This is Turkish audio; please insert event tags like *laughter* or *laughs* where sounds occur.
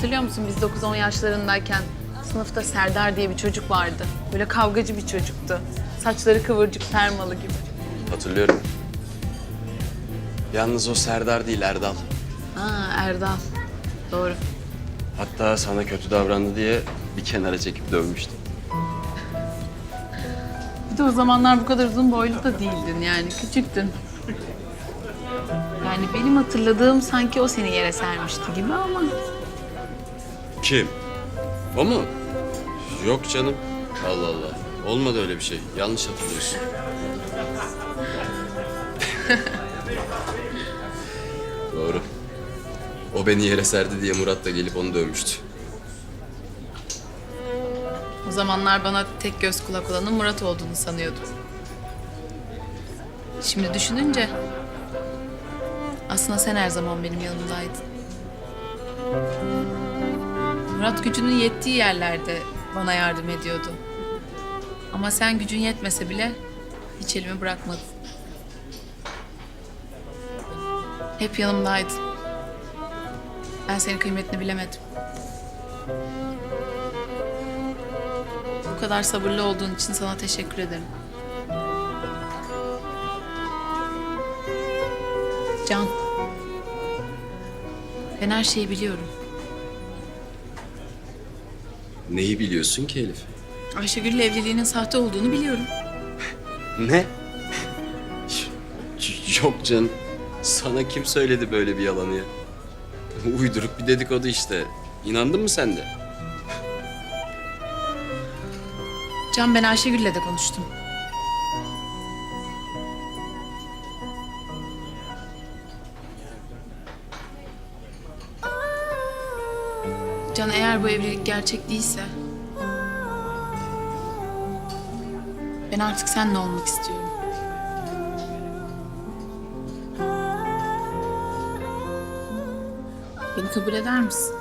Hatırlıyor musun biz 9-10 yaşlarındayken sınıfta Serdar diye bir çocuk vardı. Böyle kavgacı bir çocuktu. Saçları kıvırcık permalı gibi. Hatırlıyorum. Yalnız o Serdar değil Erdal. Ha Erdal. Doğru. Hatta sana kötü davrandı diye bir kenara çekip dövmüştüm. Bir de o zamanlar bu kadar uzun boylu da değildin yani küçüktün. Yani benim hatırladığım sanki o seni yere sermişti gibi ama Kim? O mu? Yok canım. Allah Allah. Olmadı öyle bir şey. Yanlış hatırlıyorsun. *laughs* Doğru. O beni yere serdi diye Murat da gelip onu dövmüştü. o zamanlar bana tek göz kulak olanın Murat olduğunu sanıyordum. Şimdi düşününce aslında sen her zaman benim yanımdaydın. Murat gücünün yettiği yerlerde bana yardım ediyordu. Ama sen gücün yetmese bile hiç elimi bırakmadın. Hep yanımdaydın. Ben senin kıymetini bilemedim. Bu kadar sabırlı olduğun için sana teşekkür ederim. Can. Ben her şeyi biliyorum. Neyi biliyorsun ki Elif? Ayşegül'le evliliğinin sahte olduğunu biliyorum. Ne? Yok canım. Sana kim söyledi böyle bir yalanı ya? Uyduruk bir dedikodu işte. İnandın mı sen de? Can ben Ayşegül'le de konuştum. Can eğer bu evlilik gerçek değilse... Ben artık seninle olmak istiyorum. Beni kabul eder misin?